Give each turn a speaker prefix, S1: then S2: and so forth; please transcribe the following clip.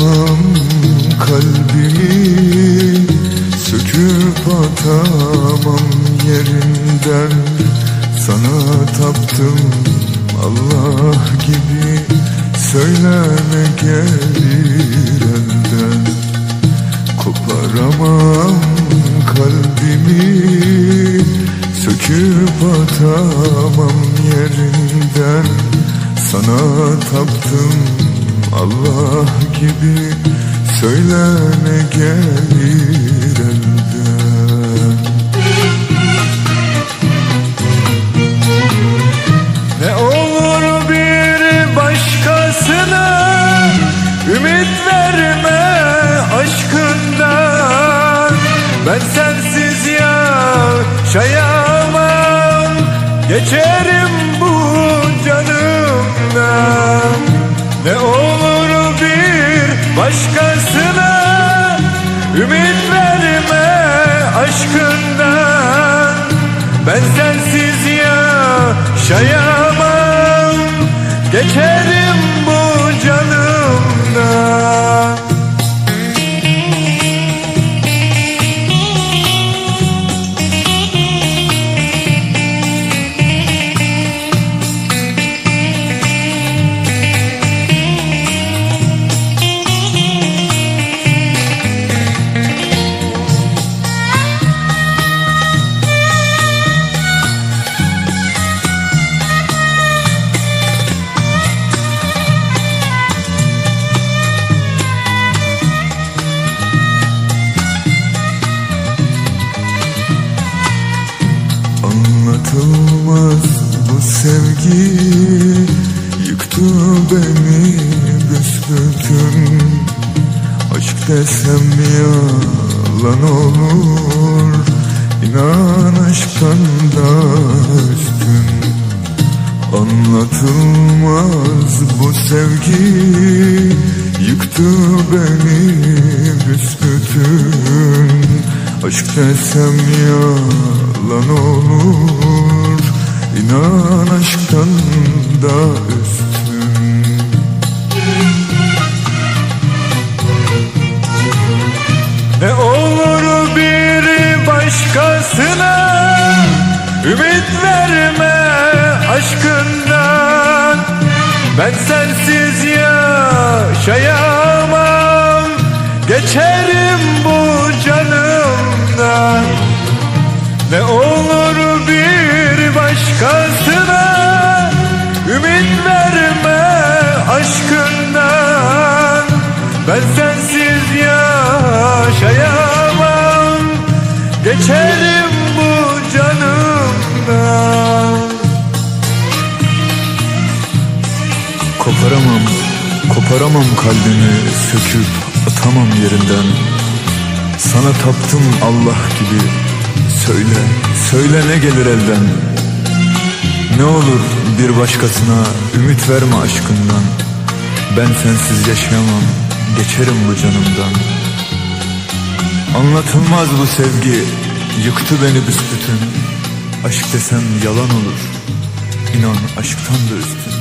S1: Kıramam kalbimi Söküp atamam yerinden. Sana taptım Allah gibi Söyleme gelir elden. Koparamam kalbimi Söküp atamam yerinden. Sana taptım Allah gibi Söylene gelir elden. Ne olur bir başkasına Ümit verme aşkından. Ben sensiz yaşayamam Geçerim bu canımdan. Ne olur başkasına Ümit verme aşkından. Ben sensiz yaşayamam. Geçerim Anlatılmaz bu sevgi. Yıktı beni büsbütün. Aşk desem yalan olur? İnan aşktan da üstün. Anlatılmaz bu sevgi. Yıktı beni büsbütün Aşk desem yalan olur. İnan aşktan da üstün. Ne olur bir başkasına Ümit verme aşkından. Ben sensiz yaşayamam. Geçerim bu canımdan Ne olur bir başkasına Ümit verme aşkından. Ben sensiz yaşayamam Geçerim bu canımdan.
S2: Koparamam, koparamam kalbimi söküp atamam yerinden. Sana taptım Allah gibi Söyle, söyle ne gelir elden? Ne olur bir başkasına ümit verme aşkından. Ben sensiz yaşayamam, geçerim bu canımdan. Anlatılmaz bu sevgi, yıktı beni büsbütün. Aşk desem yalan olur, inan aşktan da üstün